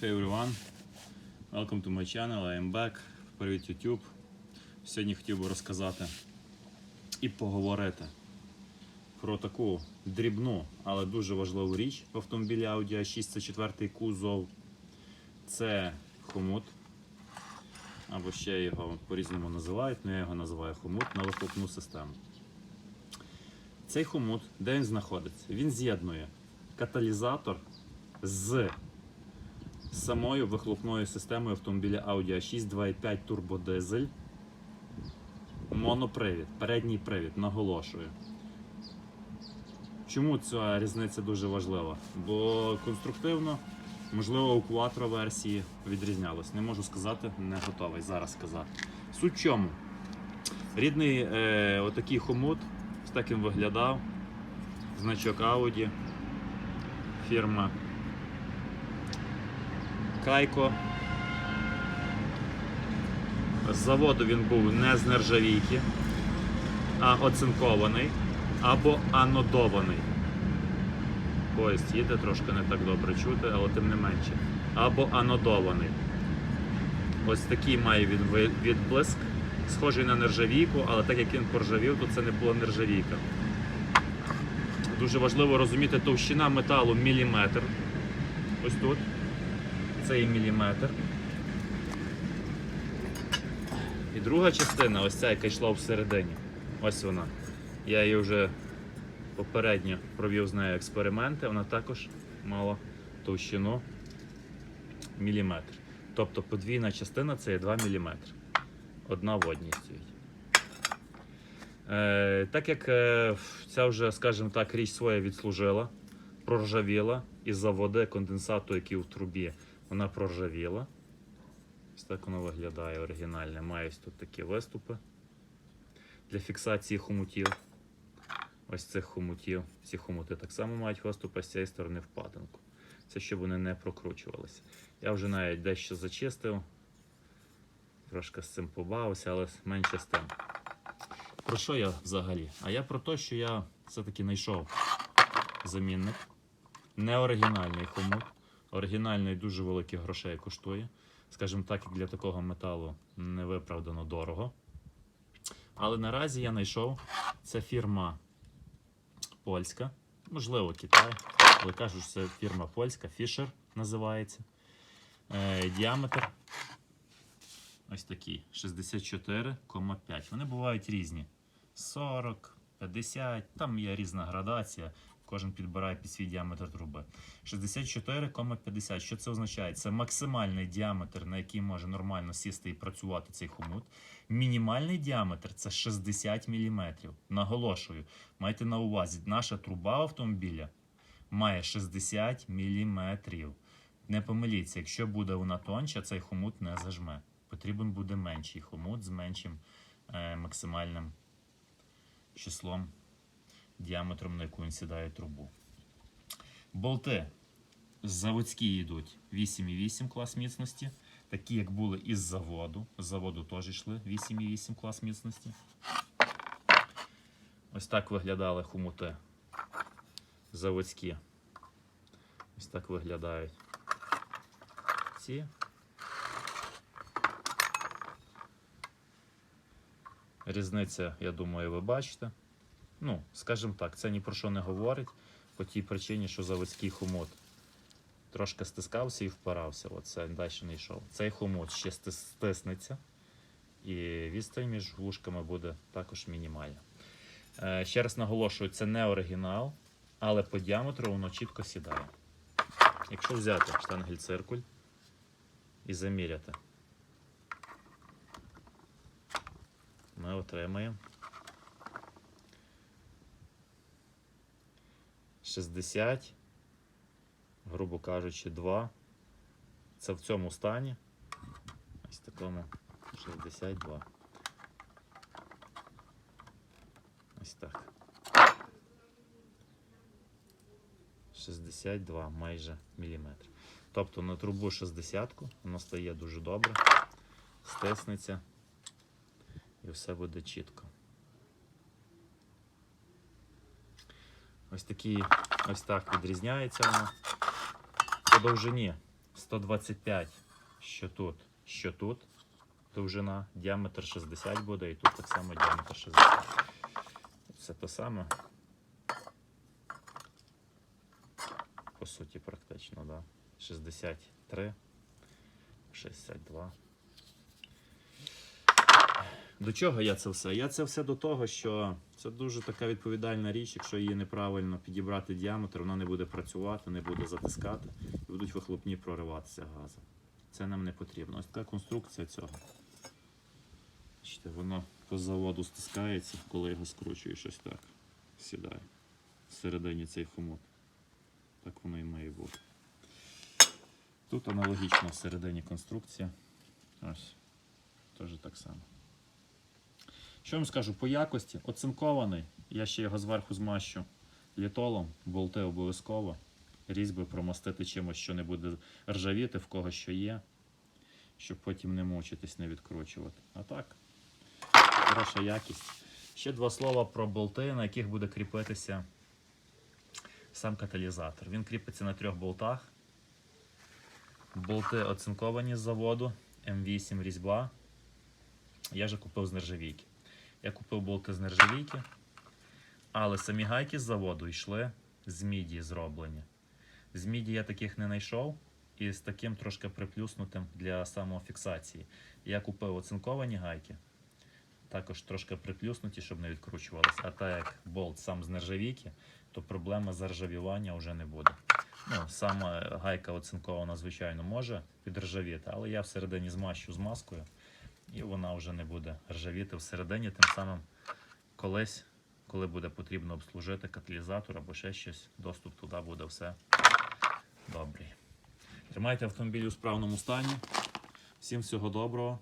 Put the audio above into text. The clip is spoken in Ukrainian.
Hey everyone, welcome to my channel, I am back. Привіт YouTube. Сьогодні хотів би розказати і поговорити про таку дрібну, але дуже важливу річ в автомобілі Audi A6, це четвертий кузов. Це хомут. Або ще його по-різному називають, але я його називаю хомут на вихлопну систему. Цей хомут, де він знаходиться? Він з'єднує каталізатор з самою вихлопною системою автомобіля Audi A6 2.5 турбодизель. Монопривід, передній привід, наголошую. Чому ця різниця дуже важлива? Бо конструктивно, можливо, у Quattro версії відрізнялось. Не можу сказати, не готовий зараз сказати. Суть чому? Рідний е, отакий хомут, ось так він виглядав. Значок Audi, фірма Кайко. З заводу він був не з нержавійки, а оцинкований або анодований. Поїзд їде трошки не так добре чути, але тим не менше. Або анодований. Ось такий має він відблиск, схожий на нержавійку, але так як він поржавів, то це не була нержавійка. Дуже важливо розуміти товщина металу міліметр. Ось тут. Це і міліметр. І друга частина, ось ця, яка йшла всередині. Ось вона. Я її вже попередньо провів з нею експерименти, вона також мала товщину міліметр. Тобто подвійна частина це є 2 мм. Одна в одній стоїть. Е, так як е, ця вже, скажімо так, річ своя відслужила, проржавіла із-за води конденсату, який в трубі, вона проржавіла. Ось так воно виглядає оригінальне. Має ось тут такі виступи для фіксації хомутів. Ось цих хомутів. Ці хомути так само мають виступи, з цієї сторони впадинку. Це щоб вони не прокручувалися. Я вже навіть дещо зачистив, трошки з цим побавився, але менше з тим. Про що я взагалі? А я про те, що я все-таки знайшов замінник. Не оригінальний хомут. Оригінальний дуже великих грошей коштує. Скажімо так, як для такого металу не виправдано дорого. Але наразі я знайшов це фірма польська, можливо, Китай, але кажуть, що це фірма польська, Fisher називається. Е, діаметр ось такий 64,5. Вони бувають різні. 40, 50, там є різна градація. Кожен підбирає під свій діаметр труби. 64,50. Що це означає? Це максимальний діаметр, на який може нормально сісти і працювати цей хомут. Мінімальний діаметр це 60 мм. Наголошую, майте на увазі, наша труба автомобіля має 60 мм. Не помиліться, якщо буде вона тонча, цей хомут не зажме. Потрібен буде менший хомут з меншим е, максимальним числом діаметром, на яку він сідає трубу. Болти заводські йдуть 8,8 клас міцності, такі як були із заводу. З заводу теж йшли 8,8 клас міцності. Ось так виглядали хомути заводські. Ось так виглядають ці. Різниця, я думаю, ви бачите. Ну, скажімо так, це ні про що не говорить по тій причині, що заводський хомут трошки стискався і впирався. Оце далі не йшов. Цей хомут ще стиснеться, і відстань між вушками буде також мінімальна. Е, ще раз наголошую, це не оригінал, але по діаметру воно чітко сідає. Якщо взяти штангель-циркуль і заміряти, ми отримаємо 60, грубо кажучи, 2. Це в цьому стані. Ось такому 62. Ось так. 62 майже міліметр. Тобто на трубу 60 воно стає дуже добре, стиснеться і все буде чітко. Ось такі, ось так відрізняється воно. По довжині 125, що тут, що тут. Довжина, діаметр 60 буде, і тут так само діаметр 60. Це те саме. По суті, практично, да. 63, 62. До чого я це все? Я це все до того, що це дуже така відповідальна річ. Якщо її неправильно підібрати діаметр, вона не буде працювати, не буде затискати, і будуть вихлопні прориватися газом. Це нам не потрібно. Ось така конструкція цього. Бачите, воно по заводу стискається, коли його скручуєш ось так. Сідає. Всередині цей хомут. Так воно і має бути. Тут аналогічно всередині конструкція. Ось. Теж так само. Що вам скажу по якості? Оцинкований. Я ще його зверху змащу літолом, болти обов'язково. Різьби промастити чимось, що не буде ржавіти, в кого що є, щоб потім не мучитись, не відкручувати. А так, хороша якість. Ще два слова про болти, на яких буде кріпитися сам каталізатор. Він кріпиться на трьох болтах. Болти оцинковані з заводу, М8 різьба. Я же купив з нержавійки. Я купив болти з нержавійки, але самі гайки з заводу йшли з міді зроблені. З міді я таких не знайшов і з таким трошки приплюснутим для самофіксації. Я купив оцинковані гайки, також трошки приплюснуті, щоб не відкручувалися. А так як болт сам з нержавійки, то проблема заржавівання вже не буде. Ну, сама гайка оцинкована, звичайно, може підржавіти, але я всередині змащу змазкою і вона вже не буде ржавіти всередині. Тим самим колись, коли буде потрібно обслужити каталізатор або ще щось, доступ туди буде все добрий. Тримайте автомобіль у справному стані. Всім всього доброго.